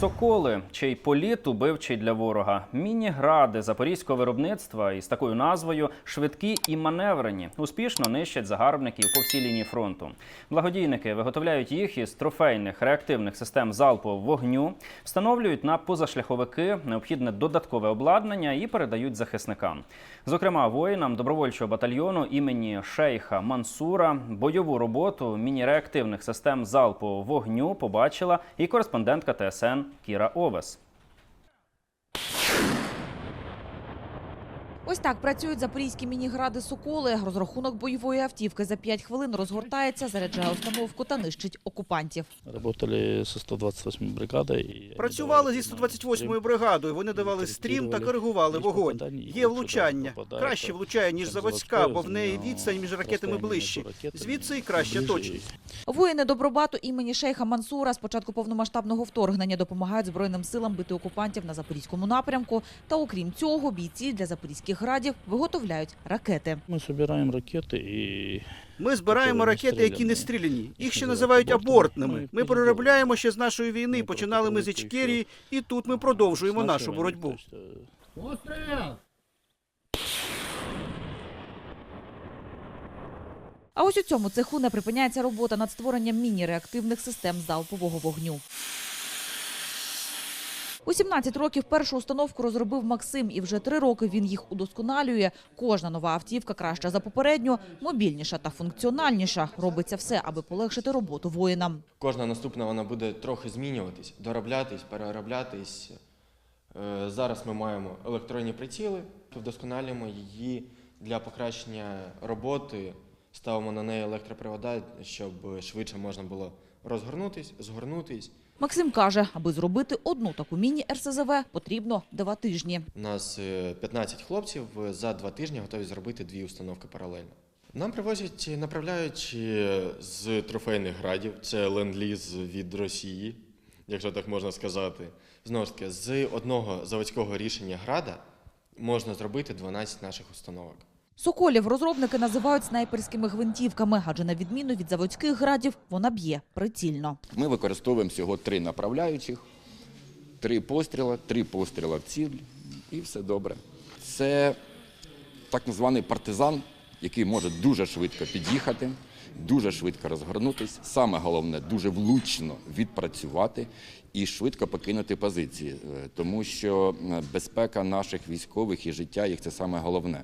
Соколи, чий політ убивчий для ворога, міні-гради запорізького виробництва із такою назвою швидкі і маневрені успішно нищать загарбників по всій лінії фронту. Благодійники виготовляють їх із трофейних реактивних систем залпового вогню, встановлюють на позашляховики необхідне додаткове обладнання і передають захисникам. Зокрема, воїнам добровольчого батальйону імені Шейха Мансура бойову роботу міні-реактивних систем залпового вогню побачила і кореспондентка ТСН Кіра Овес. Ось так працюють запорізькі мінігради «Соколи». Розрахунок бойової автівки за 5 хвилин розгортається, заряджає установку та нищить окупантів. Работали со 128 бригадою. Працювали зі давали 128-ю бригадою. Вони давали стрім та коригували вогонь. Є влучання. Краще влучає, ніж заводська, бо в неї відстань між ракетами ближче. Звідси і краще точність. Воїни Добробату імені Шейха Мансура з початку повномасштабного вторгнення допомагають Збройним силам бити окупантів на запорізькому напрямку. Та окрім цього, бійці для запорізьких градів виготовляють ракети. Ми збираємо ракети і Ми збираємо ракети, які не стріляні. Їх ще називають абортними. Ми переробляємо ще з нашої війни. Починали ми з Ічкерії, і тут ми продовжуємо нашу боротьбу. А ось у цьому цеху не припиняється робота над створенням міні-реактивних систем залпового вогню. У 17 років першу установку розробив Максим, і вже три роки він їх удосконалює. Кожна нова автівка краща за попередню, мобільніша та функціональніша. Робиться все, аби полегшити роботу воїнам. Кожна наступна вона буде трохи змінюватись, дороблятись, перероблятись. Е, Зараз ми маємо електронні приціли, вдосконалюємо її для покращення роботи, ставимо на неї електропривода, щоб швидше можна було розгорнутись, згорнутись. Максим каже, аби зробити одну таку міні-РСЗВ, потрібно два тижні. У нас е, 15 хлопців е, за два тижні готові зробити дві установки паралельно. Нам привозять, е, направляють е, з трофейних градів, це ленд-ліз від Росії, якщо так можна сказати. Знову ж таки, з одного заводського рішення града можна зробити 12 наших установок. Соколів розробники називають снайперськими гвинтівками, адже на відміну від заводських градів вона б'є прицільно. Ми використовуємо всього три направляючих, три постріла, три постріла в ціль, і все добре. Це так званий партизан, який може дуже швидко під'їхати, дуже швидко розгорнутися. Саме головне дуже влучно відпрацювати і швидко покинути позиції, Е, тому що е, безпека наших військових і життя їх це саме головне.